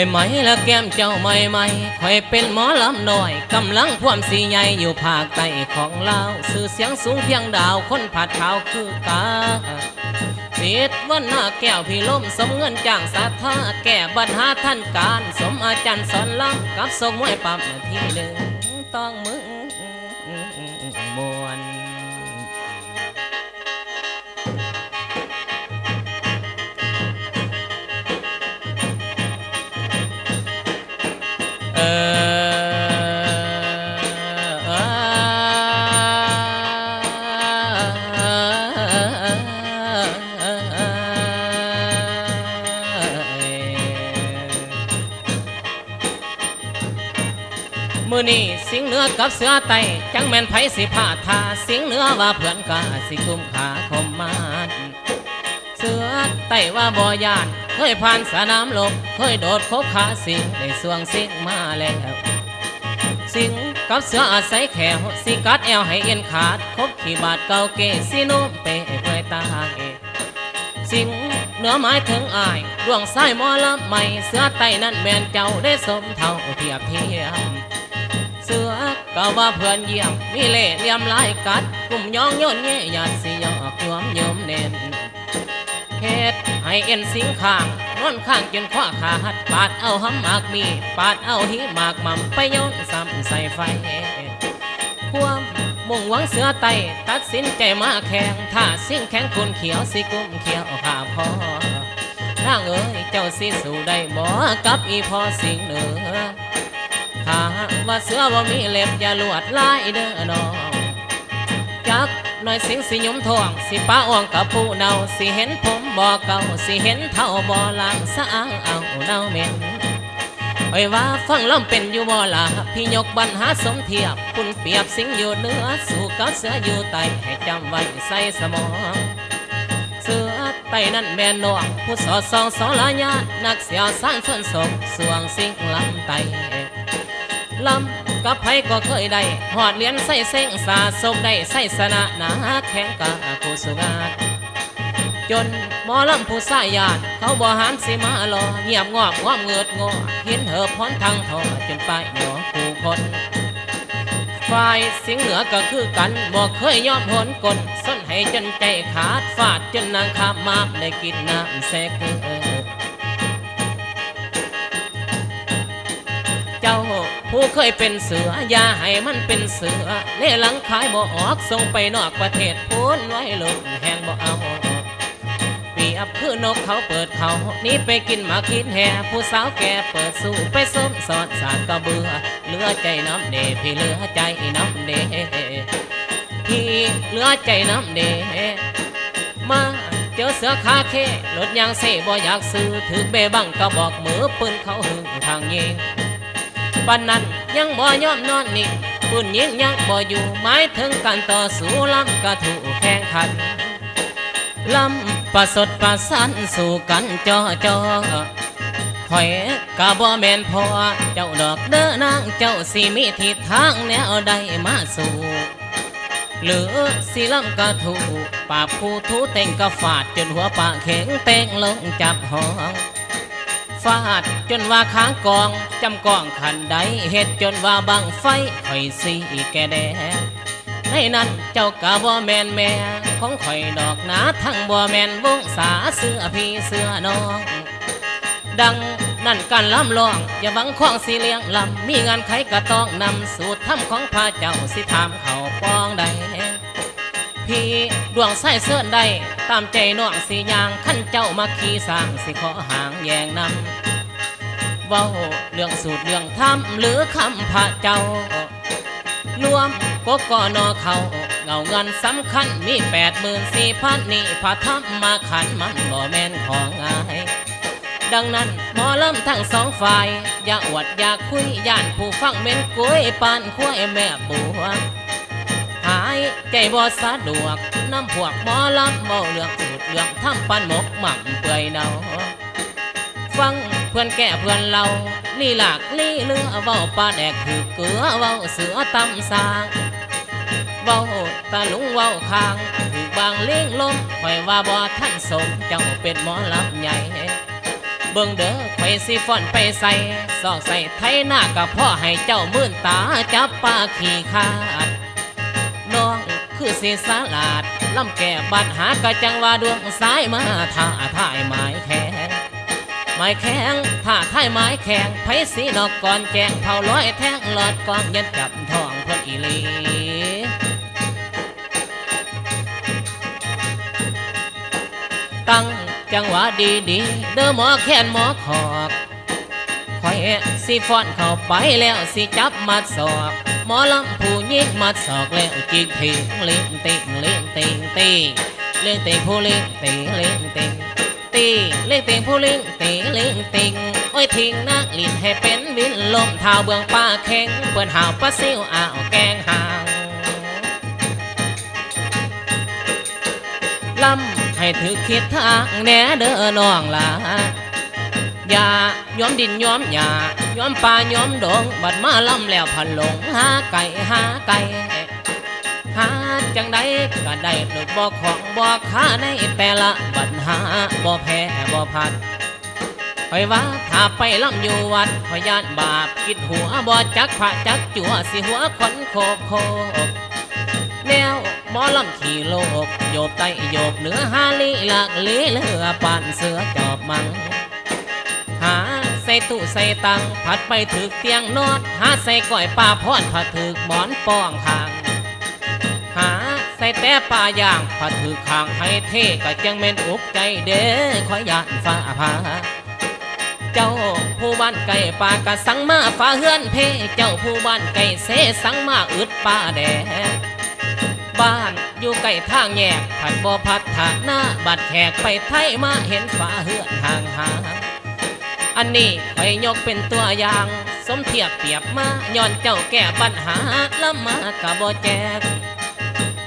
ไม่ไหมและแก้มเจ้าไม่ไหมคอยเป็นหมอลำหน่อยกำลังความสีใหญ่อยู่ภาคใต้ของลาวสื่อเสียงสูงเพียงดาวคนผัดขาวคือกาเสียดวันหน้าแก้วพี่ล้มสมเงินจ้างสาธาแก้บัญหาท่านการ สมอาจารย์สอนลำกับทรงมวยปั๊มนาทีหนึ่งต้องมือ มือนี่สิงเหนือกับเสือไตจังแม่นไผสิพาทาสิงเหนือว่าเพื่อนกาสิกุมขาคมมานเสือไตว่าบ่ยานเคยผ่านสนามลบเคยโดดคบขาสิงได้สวงสิงมาแล้ว สิงกับเสืออาศัยแขวสิกัดแอวให้เอ็นขาดคบขี่บาดเก่าเกสิโนมเปะเปยตายสิงเหนือหมายถึงอายดวงสายมอลำใหม่เสือไตนั้นแมนเจ้าได้สมเท่าเทียบเทียม สือก็ว่าเพื่อนเยี่ยมมีเล่เหลี่ยมลายกัดกลุ่มย่องโย่นเงี้ยหยาดสิยอกยวมยมเน้นเฮ็ดให้เอ็นสิงข้างนอนข้างจนขว้าขาหัดปาดเอาหำหมากมี ปาดเอาหิหมากหม่ำไปโยนซ้ำใส่ไฟความมุ่งหวังเสือไตตัดสินใจมาแข่งถ้าสิ่งแข็งคนเขียวสิกุ้มเขียวขาพอนางเอ๋ยเจ้าสิสู่ได้บ่กับอีพอสิงเหนือ ถ้าว่าเสือว่ามีเล็บอย่าลวดลายเด้อน้องจักหน่อยสิงสิยมทอง สิป้าอ่องกับผู้เนาสิเห็นผมบ่เก่าสิเห็นเท่าบ่ลางสะอ้างเอาเนาเหม็นไอ้ว่าฟังล่ำเป็นอยู่บ่ล่ะพี่ยกบันหาสมเทียบคุณเปียบสิงอยู่เนื้อสู่กับเสืออยู่ใต้ให้จำไว้ใส่สมองเสือไตนั่นแม่นองผู้สอดส่องสองลายานักเสียสร้างส่วนศกสวงสิงลำไต ลำกับไผก็เคยได้หอดเหรียญใส่เส้งสาสมได้ใส่สนะหนาแข่งกาผู้สุงาจนหมอลำผู้สายญาติเขาบ่หามสิมาลอเงียบงอกงอมเงิดงอเห็นเหอพรทางทอจนไปหนอผู้คนฝ่ายสิงเหนือก็คือกันบ่เคยยอมหนกลส้นให้จนใจขาดฟาดจนนางขามาบได้กินน้ำแสกเออ เจ้า ผู้เคยเป็นเสือ อย่าให้มันเป็นเสือเล่หลังขายบ่ออกส่งไปนอกประเทศพูนไว้หลุดแหงบ่เอาเปรียบคือนกเขาเปิดเขานี่ไปกินมาคิดแห่ผู้สาวแก่เปิดสู้ไปส้มสอดสาดก็เบื่อเลือใจน้ำเดพี่เลือใจน้ำเดพี่เลือใจน้ำเดมาเจอเสือคาเครถยางเสบ่อยากซื้อถือเบบังก็บอกมือปืนเขาหึงทางยิง ปันนั้นยังบ่ยอมนอนนิ่งปืนยิงยังบ่อยู่หมายถึงการต่อสู้ลำกระถูแข่งขันลำประสดประสันสู่กันจอจอข่อยกะบ่แม่นพอเจ้าดอกเด้อนางเจ้าสิมีทิศทางแนวใดมาสู่หรือสิลำกระถูปากผู้ทูเต็งกระฟาดจนหัวปากเข็งเต็งลงจับหอง ฟาดจนว่าค้างกอง จำกองขันใดเฮ็ดจนว่าบังไฟข่อยสีแกแดงในนั้นเจ้ากะบ่แมนแม่ของข่อยดอกหนาทั้งบ่แมนวงสาเสื้อพี่เสื้อน้อง ดังนั่นการล้ำลอง อย่าบังควางสิเลี้ยงลำมีงานไขก็ต้องนำสูตรทำของพระเจ้าสิถามเขาป้องใด พี่ดวงไส้เสื้อนได้ตามใจน้องสียางขั้นเจ้ามาขี่สร้างสิขอหางแยงนำเว้าเรื่องสูตรเรื่องทำหรือคำพระเจ้ารวมก็ก่อนอเขาเงาเงินสำคัญมีแปดหมื่นสี่พันนี่พระธรรมมาขันมันบ่แม่นของง่ายดังนั้นหมอลำทั้งสองฝ่าย อย่าอวดอย่าคุยย่านผู้ฟังเม่นกุ้ยปานคุ้ยแม่บัว ใจบ่สะดวกน้ำพวกหมอลำเมาเรื่องสูตรเรื่องทำปันหมกหม่ำเปื่อยเนาฟังเพื่อนแก่เพื่อนเราลี่หลากลี่เลือเว้าปลาแดกถือเกลือเว้าเสือตำสางเว้าตาลุงเว้าคางถือบางเลี้ยงลมคอยว่าบ่ท่านสมเจ้าเป็นหมอลำใหญ่เบิ่งเด้อไข่สิฟอนไปใส่ซอกใส่ไทยหน้ากับพ่อให้เจ้ามื่นตาจับปลาขี่ขาดน้อง คือเสสาลาดลำแก่บัดหากะจังว่าดวงสายมาท่าท่ายไม้แข็งไม้แข็งท่าท่ายไม้แข็งไผสีนอกก่อนแจงเผาร้อยแท่งหลอดกองยันจับทองพิ่นอีลีตั้งจังหวะดีดีเด้อหมอแค้นหมอขอกคอยสิฟอนเข้าไปแล้วสิจับมัดศอก มอลำผู้ยิงมัดศอกแล้วจิกทีเลี้ยงติงเลี้ยงติงตีเลี้ยงติงผู้เลี้ยงติงเลี้ยงติงตีเลี้ยงติงผู้เลี้ยงติงเลี้ยงติงโอ้ยทิ้งนักลินให้เป็นวินลมเท้าเบื้องป้าแข็งเปิดหาวปลาซิวอ่าวแกงหางลำให้ถือคิดทางแหนเด้อน้องล่ะอย่ายอมดินยอมหญ้า ย้อมป่าย้อมดงบัดมาลำแล้วพันหลงหาไก่หาไก่หาจังใดก็ได้ลุดบ่ของบ่ค้าในแต่ละบัดหาบ่แพ้บ่พัดคอยว่าถ้าไปลำอยู่วัดขอยย่านบาปคิดหัวบ่จักพระจักจัวสิหัวคนโคบโคบแนวหมอลำขี่โลกโยบไตโยบเหนือฮาลีหลากเลือเลือปานเสือจอบมังหา ส่ตู้ใส่ตังผัดไปถึกเตียงนอดหาใส่ก้อยปลาพอนผัดถึกหมอนป้องคางหาใส่แต่ปลาย่างผัดถึกข้างให้เท่ก็จังเม่นอุกใจเด้อขอยยานฟ้าผาเจ้าผู้บ้านไก่ป่ากะสังมาฟ้าเฮือนเพเจ้าผู้บ้านไก่เสสังมาอึดป่าแดดบ้านอยู่ใกล้ทางแยกผัดบ่พัดถาหน้าบัดแขกไปไทยมาเห็นฝาเหือนห่างหาง อันนี้ไปยกเป็นตัวอย่าง สมเทียบเปรียบมาย้อนเจ้าแก้ปัญหาละมากะบ่แจก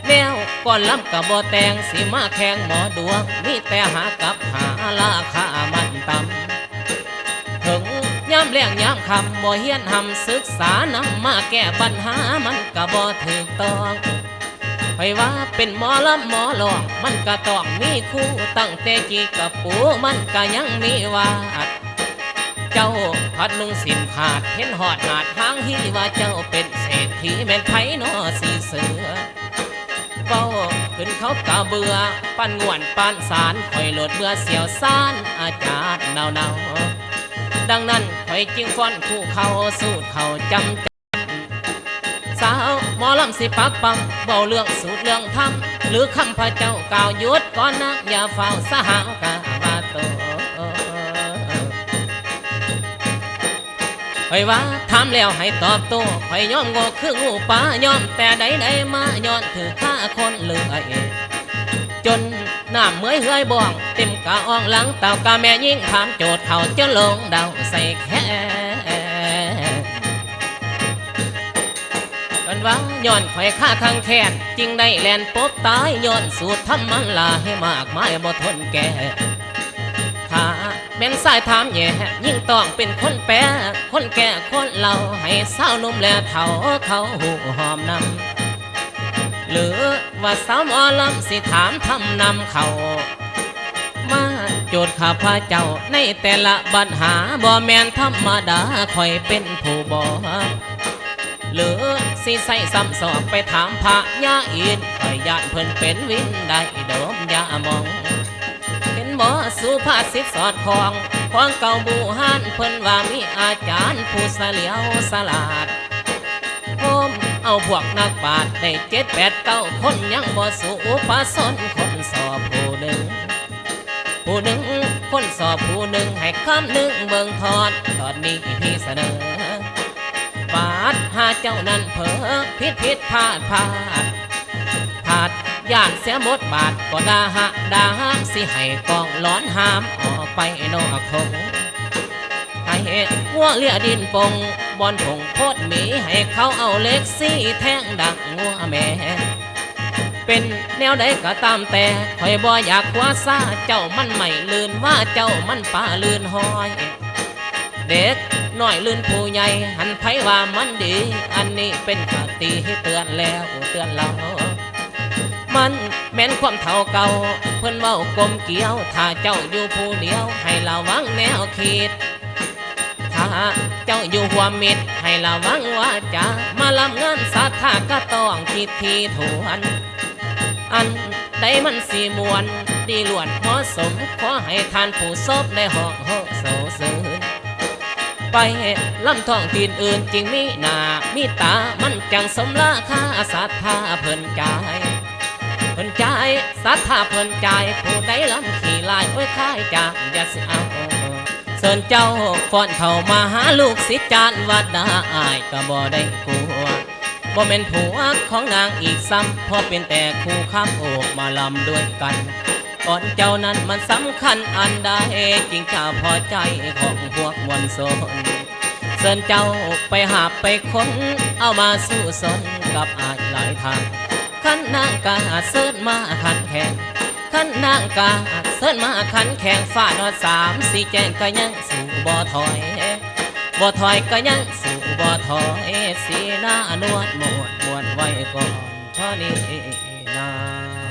แนวก่อนลำกะบ่แตงสิมาแข่งหมอดวงมีแต่หากับหาราคามันต่ำถึงย้ำแรงย้ำคำบ่เฮียนหำศึกษานำมาแก้ปัญหามันก็บ่ถูกต้องไปว่าเป็นหมอลำหมอหลองมันก็ต้องมีคู่ตั้งแต่จีกับปูมันก็ยังมีวาด เจ้า พัดนุ่งสินขาดเห็นหอดหาดทางที่ว่าเจ้าเป็นเศรษฐีแม่นไผนอสีเสือเป้าขึ้นเขากะเบื่อปั้นง่วนปั้นสารคอยโหลดเบื่อเสียวซานอาจารย์เนาเนาดังนั้นคอยจึงฟ้อนคู่เขาสูตรเขาจำจำสาวหมอลำสิปักปังเบาเรื่องสูตรเรื่องทำหรือคำพระเจ้ากล่าวยุดก่อนนะอย่าเฝ้าสหาวกา คอยว่าถามแล้วให้ตอบโต้คอยยอมโง่คืองูป่ายอมแต่ใดใดๆมาย้อนถือฆ่าคนเลือยจนน้ำเมื่อยเฮือยบ่วงเต็มกะอ่องหลังเต่ากะแม่ยิ่งถามโจทย์เขาจะลงเดาใส่แค่กันว่าย้อนข่อยฆ่าทางแค้นจึงได้แลนปบตายย้อนสูตรทำมันลาให้มากมายบ่ทนแก่าแม่นสายถามแย่ยิ่งต้องเป็นคนแปรคนแก่คนเล่าให้สาวนุ่มและเฒ่าเขาหูหอมนำหรือว่าสาวหมอลำสิถามทำนำเขามาโจทย์ข้าพระเจ้าในแต่ละปัญหาบ่แม่นธรรมดาคอยเป็นผู้บอกหรือสิใส่ซ้ำสอบไปถามพระยาอินคอยยานเพิ่นเป็นวินได้ดมยามอง ห็นบ่สุภาษิตสอดคล้องของเก่าบูฮานเพิ่นว่ามีอาจารย์ผู้เสลียวสลาดผมเอาพวกนักปราชญ์ได้เจ็ดแปดเก้าคนยังบ่สู่อุปสนคนสอบผู้หนึ่งผู้หนึ่งคนสอบผู้หนึ่งให้คำหนึ่งเบิ่งทอดตอนนี้พี่เสนอบาดหาเจ้านั้นเผลอผิดผิดพลาดพลาดผาด ย่านเสียหมดบาทก็ด่าหะด่าหะสิให้กองร้อนหามออกไปนอกคงให้งัวเลียดินปงบอนผงโคตรหมีให้เขาเอาเล็กซี่แทงดักงัวแม่เป็นแนวใดก็ตามแต่คอยบ่อยากคว้าซาเจ้ามันไม่ลื่นว่าเจ้ามันป่าลื่นหอย เด็กน้อยลื่นผู้ใหญ่หันไผว่ามันดี อันนี้เป็นคติให้เตือนแล้วเตือนเรา มันแม้นความเท่าเก่า เพิ่นเว้ากลมเกี่ยว ถ้าเจ้าอยู่ผู้เดียว ให้ระวังแนวคิดถ้าเจ้าอยู่หัวมิด ให้ระวังว่าจะมาลำงานสาธาก็ต้องคิดทีถวน อันใดมันสีมวน ดีล้วนเหมาะสม ขอให้ทานผู้ซบได้หอกโหโสเสริญไปลำท้องตีนอื่นจริงมีหนามีตามันจังสมราคาศรัทธาเพิ่นใจาย พิ่นใจายศรัทธาเพิ่นใจผู้ใดลำขี่ลายโอ้ยค่ายจาอย่าสิเอาเสินเจ้าฟ้อนเข้ามาหาลูกศิษย์จานวัดนาอายก็บ่ได้กลัวบ่เป็นผัวของนางอีกซ้ำพราะเป็นแต่คู่ข้ามโอกมาลำด้วยกันก่อนเจ้านั้นมันสำคัญอันใดจริงเจ้าพอใจของพวกมวลสนเสินเจ้าไปหาไปค้นเอามาสู้สนกับอายหลายทาง ขันนางกาเสิร์นมาขันแข่งขันนางกาเสิร์นมาขันแข่งฝ้านอดสามสี่แจงก็ยังสู่บ่ถอยบ่ถอยก็ยังสู่บ่ถอยสีหน้านวดหมวดหมวดไว้ก่อนเท่านี้นา